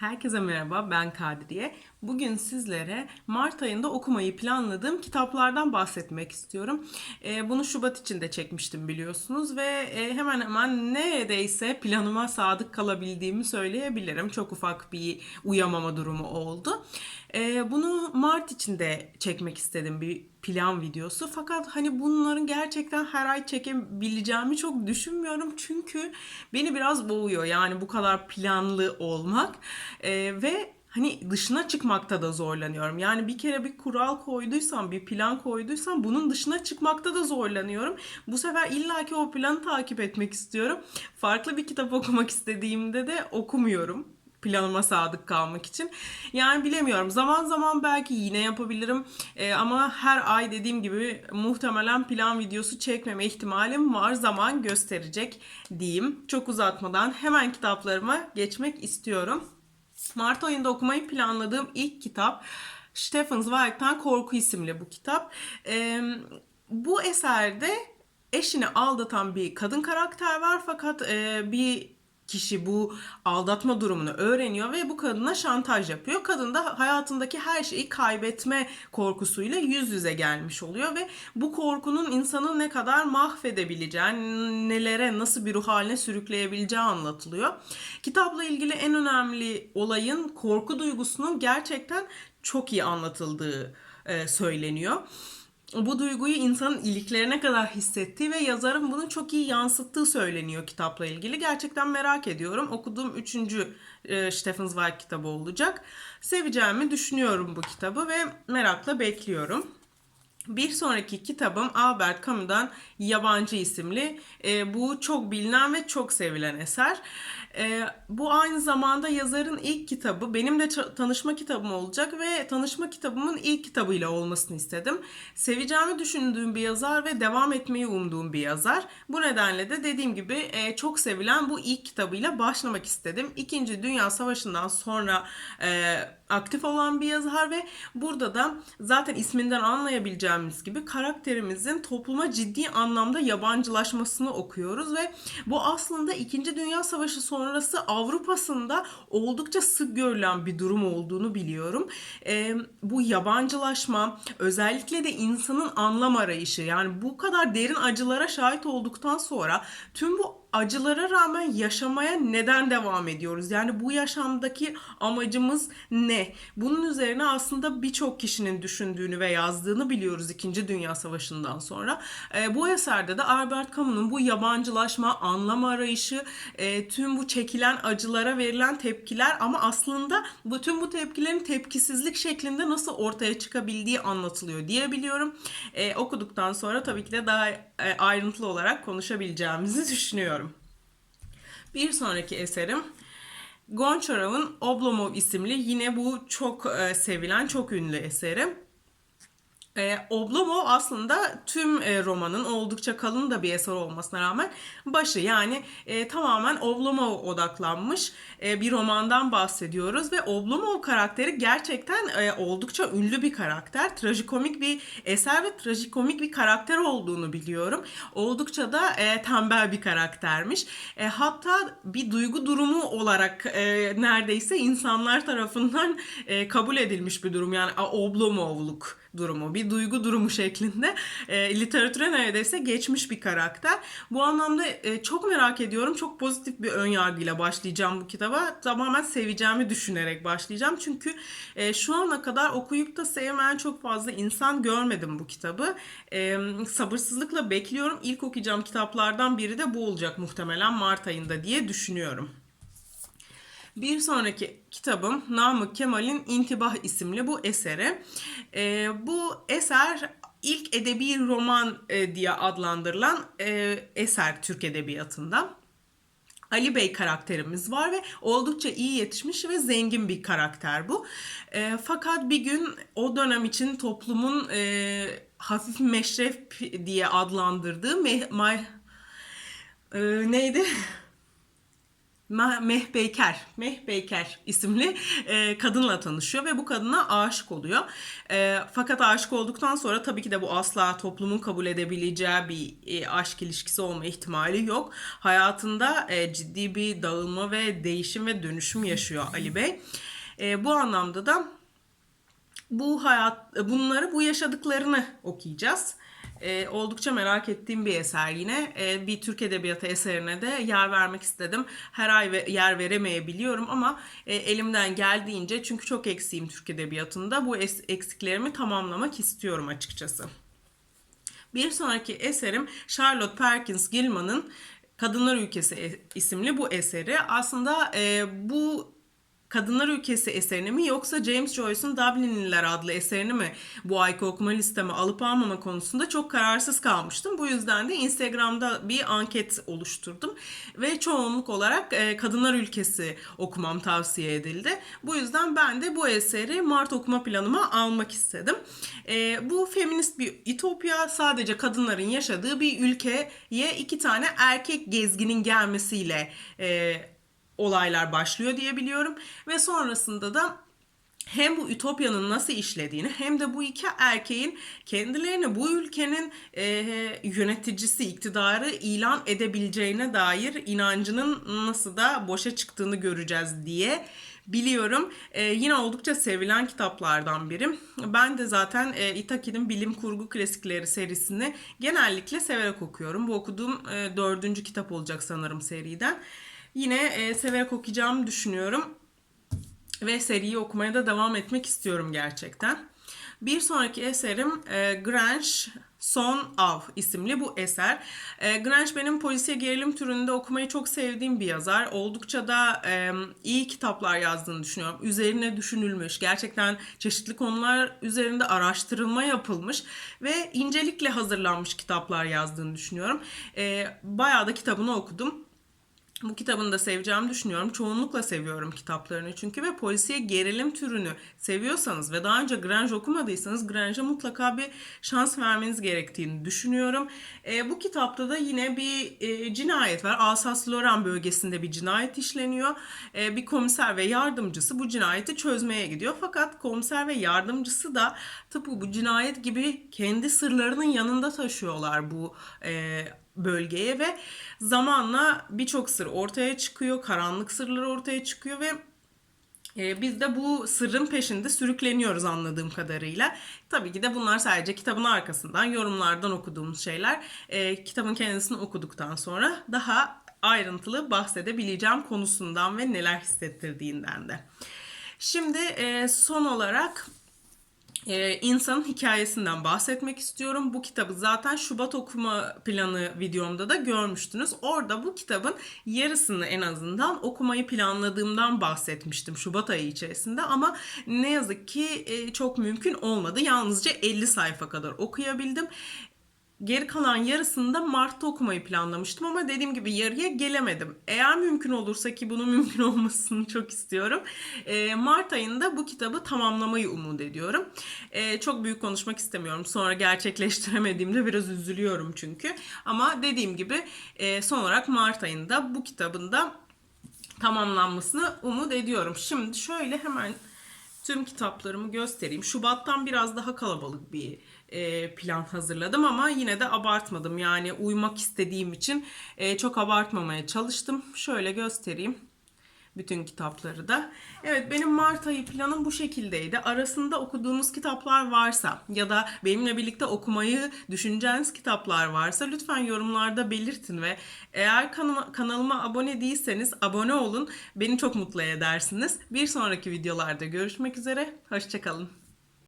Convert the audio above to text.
Herkese merhaba, ben Kadriye. Bugün sizlere Mart ayında okumayı planladığım kitaplardan bahsetmek istiyorum. Ee, bunu Şubat içinde çekmiştim biliyorsunuz ve e, hemen hemen neredeyse planıma sadık kalabildiğimi söyleyebilirim. Çok ufak bir uyamama durumu oldu. Ee, bunu Mart içinde çekmek istedim bir plan videosu. Fakat hani bunların gerçekten her ay çekebileceğimi çok düşünmüyorum. Çünkü beni biraz boğuyor. Yani bu kadar planlı olmak. Ee, ve hani dışına çıkmakta da zorlanıyorum. Yani bir kere bir kural koyduysam, bir plan koyduysam bunun dışına çıkmakta da zorlanıyorum. Bu sefer illaki o planı takip etmek istiyorum. Farklı bir kitap okumak istediğimde de okumuyorum planıma sadık kalmak için. Yani bilemiyorum. Zaman zaman belki yine yapabilirim. Ee, ama her ay dediğim gibi muhtemelen plan videosu çekmeme ihtimalim var. Zaman gösterecek diyeyim. Çok uzatmadan hemen kitaplarıma geçmek istiyorum. Mart ayında okumayı planladığım ilk kitap Stephen Zweig'den Korku isimli bu kitap. Ee, bu eserde eşini aldatan bir kadın karakter var fakat e, bir kişi bu aldatma durumunu öğreniyor ve bu kadına şantaj yapıyor. Kadın da hayatındaki her şeyi kaybetme korkusuyla yüz yüze gelmiş oluyor ve bu korkunun insanı ne kadar mahvedebileceği, nelere nasıl bir ruh haline sürükleyebileceği anlatılıyor. Kitapla ilgili en önemli olayın korku duygusunun gerçekten çok iyi anlatıldığı e, söyleniyor bu duyguyu insanın iliklerine kadar hissettiği ve yazarın bunu çok iyi yansıttığı söyleniyor kitapla ilgili. Gerçekten merak ediyorum. Okuduğum üçüncü e, Stephen Zweig kitabı olacak. Seveceğimi düşünüyorum bu kitabı ve merakla bekliyorum. Bir sonraki kitabım Albert Camus'dan Yabancı isimli. E, bu çok bilinen ve çok sevilen eser. E, bu aynı zamanda yazarın ilk kitabı. Benim de tanışma kitabım olacak ve tanışma kitabımın ilk kitabıyla olmasını istedim. Seveceğimi düşündüğüm bir yazar ve devam etmeyi umduğum bir yazar. Bu nedenle de dediğim gibi e, çok sevilen bu ilk kitabıyla başlamak istedim. İkinci Dünya Savaşı'ndan sonra e, aktif olan bir yazar ve burada da zaten isminden anlayabileceğimiz gibi karakterimizin topluma ciddi anlamda yabancılaşmasını okuyoruz ve bu aslında 2. Dünya Savaşı sonrası Avrupa'sında oldukça sık görülen bir durum olduğunu biliyorum. E, bu yabancılaşma özellikle de insanın anlam arayışı yani bu kadar derin acılara şahit olduktan sonra tüm bu acılara rağmen yaşamaya neden devam ediyoruz? Yani bu yaşamdaki amacımız ne? Bunun üzerine aslında birçok kişinin düşündüğünü ve yazdığını biliyoruz 2. Dünya Savaşı'ndan sonra. E, bu eserde de Albert Camus'un bu yabancılaşma, anlam arayışı, e, tüm bu çekilen acılara verilen tepkiler ama aslında bütün bu tepkilerin tepkisizlik şeklinde nasıl ortaya çıkabildiği anlatılıyor diyebiliyorum. E, okuduktan sonra tabii ki de daha e, ayrıntılı olarak konuşabileceğimizi düşünüyorum. Bir sonraki eserim Goncharov'un Oblomov isimli yine bu çok e, sevilen, çok ünlü eserim. E, Oblomov aslında tüm e, romanın oldukça kalın da bir eser olmasına rağmen başı yani e, tamamen Oblomov odaklanmış e, bir romandan bahsediyoruz ve Oblomov karakteri gerçekten e, oldukça ünlü bir karakter. Trajikomik bir eser ve trajikomik bir karakter olduğunu biliyorum. Oldukça da e, tembel bir karaktermiş. E, hatta bir duygu durumu olarak e, neredeyse insanlar tarafından e, kabul edilmiş bir durum. Yani Oblomovluk durumu, bir duygu durumu şeklinde e, literatüre neredeyse geçmiş bir karakter. Bu anlamda e, çok merak ediyorum. Çok pozitif bir ön yargıyla başlayacağım bu kitaba. Tamamen seveceğimi düşünerek başlayacağım. Çünkü e, şu ana kadar okuyup da sevmeyen çok fazla insan görmedim bu kitabı. E, sabırsızlıkla bekliyorum. İlk okuyacağım kitaplardan biri de bu olacak muhtemelen Mart ayında diye düşünüyorum. Bir sonraki kitabım Namık Kemal'in İntibah isimli bu eseri. E, bu eser ilk edebi roman e, diye adlandırılan e, eser Türk Edebiyatı'nda. Ali Bey karakterimiz var ve oldukça iyi yetişmiş ve zengin bir karakter bu. E, fakat bir gün o dönem için toplumun e, hafif meşref diye adlandırdığı me, ma, e, neydi? Meh Beyker, Meh Beyker isimli e, kadınla tanışıyor ve bu kadına aşık oluyor. E, fakat aşık olduktan sonra tabii ki de bu asla toplumun kabul edebileceği bir e, aşk ilişkisi olma ihtimali yok. Hayatında e, ciddi bir dağılma ve değişim ve dönüşüm yaşıyor Ali Bey. E, bu anlamda da bu hayat bunları bu yaşadıklarını okuyacağız. Ee, oldukça merak ettiğim bir eser yine. Ee, bir Türk Edebiyatı eserine de yer vermek istedim. Her ay ve- yer veremeyebiliyorum ama e, elimden geldiğince çünkü çok eksiğim Türk Edebiyatı'nda bu es- eksiklerimi tamamlamak istiyorum açıkçası. Bir sonraki eserim Charlotte Perkins Gilman'ın Kadınlar Ülkesi e- isimli bu eseri. Aslında e, bu Kadınlar Ülkesi eserini mi yoksa James Joyce'un Dublinliler adlı eserini mi bu ayki okuma listeme alıp almama konusunda çok kararsız kalmıştım. Bu yüzden de Instagram'da bir anket oluşturdum ve çoğunluk olarak e, Kadınlar Ülkesi okumam tavsiye edildi. Bu yüzden ben de bu eseri Mart okuma planıma almak istedim. E, bu feminist bir ütopya sadece kadınların yaşadığı bir ülkeye iki tane erkek gezginin gelmesiyle e, olaylar başlıyor diye biliyorum. Ve sonrasında da hem bu ütopyanın nasıl işlediğini hem de bu iki erkeğin kendilerini bu ülkenin e, yöneticisi, iktidarı ilan edebileceğine dair inancının nasıl da boşa çıktığını göreceğiz diye biliyorum. E, yine oldukça sevilen kitaplardan biri. Ben de zaten e, Itaki'nin bilim kurgu klasikleri serisini genellikle severek okuyorum. Bu okuduğum e, dördüncü kitap olacak sanırım seriden. Yine e, severek okuyacağımı düşünüyorum ve seriyi okumaya da devam etmek istiyorum gerçekten. Bir sonraki eserim e, Grange Son Av isimli bu eser. E, Grange benim polisiye gerilim türünde okumayı çok sevdiğim bir yazar. Oldukça da e, iyi kitaplar yazdığını düşünüyorum. Üzerine düşünülmüş, gerçekten çeşitli konular üzerinde araştırılma yapılmış ve incelikle hazırlanmış kitaplar yazdığını düşünüyorum. E, bayağı da kitabını okudum. Bu kitabını da seveceğimi düşünüyorum. Çoğunlukla seviyorum kitaplarını çünkü ve polisiye gerilim türünü seviyorsanız ve daha önce Grange okumadıysanız Grange'a mutlaka bir şans vermeniz gerektiğini düşünüyorum. E, bu kitapta da yine bir e, cinayet var. Alsace-Lorraine bölgesinde bir cinayet işleniyor. E, bir komiser ve yardımcısı bu cinayeti çözmeye gidiyor. Fakat komiser ve yardımcısı da tıpkı bu cinayet gibi kendi sırlarının yanında taşıyorlar bu e, bölgeye ve zamanla birçok sır ortaya çıkıyor, karanlık sırlar ortaya çıkıyor ve e, biz de bu sırrın peşinde sürükleniyoruz anladığım kadarıyla. Tabii ki de bunlar sadece kitabın arkasından, yorumlardan okuduğumuz şeyler. E, kitabın kendisini okuduktan sonra daha ayrıntılı bahsedebileceğim konusundan ve neler hissettirdiğinden de. Şimdi e, son olarak ee, insanın hikayesinden bahsetmek istiyorum. Bu kitabı zaten Şubat okuma planı videomda da görmüştünüz. Orada bu kitabın yarısını en azından okumayı planladığımdan bahsetmiştim Şubat ayı içerisinde ama ne yazık ki e, çok mümkün olmadı. Yalnızca 50 sayfa kadar okuyabildim. Geri kalan yarısını Mart'ta okumayı planlamıştım ama dediğim gibi yarıya gelemedim. Eğer mümkün olursa ki bunun mümkün olmasını çok istiyorum. e, Mart ayında bu kitabı tamamlamayı umut ediyorum. E, çok büyük konuşmak istemiyorum. Sonra gerçekleştiremediğimde biraz üzülüyorum çünkü. Ama dediğim gibi e, son olarak Mart ayında bu kitabın da tamamlanmasını umut ediyorum. Şimdi şöyle hemen tüm kitaplarımı göstereyim. Şubattan biraz daha kalabalık bir e, plan hazırladım ama yine de abartmadım. Yani uymak istediğim için e, çok abartmamaya çalıştım. Şöyle göstereyim bütün kitapları da. Evet benim Mart ayı planım bu şekildeydi. Arasında okuduğunuz kitaplar varsa ya da benimle birlikte okumayı düşüneceğiniz kitaplar varsa lütfen yorumlarda belirtin ve eğer kanıma- kanalıma abone değilseniz abone olun. Beni çok mutlu edersiniz. Bir sonraki videolarda görüşmek üzere. Hoşçakalın.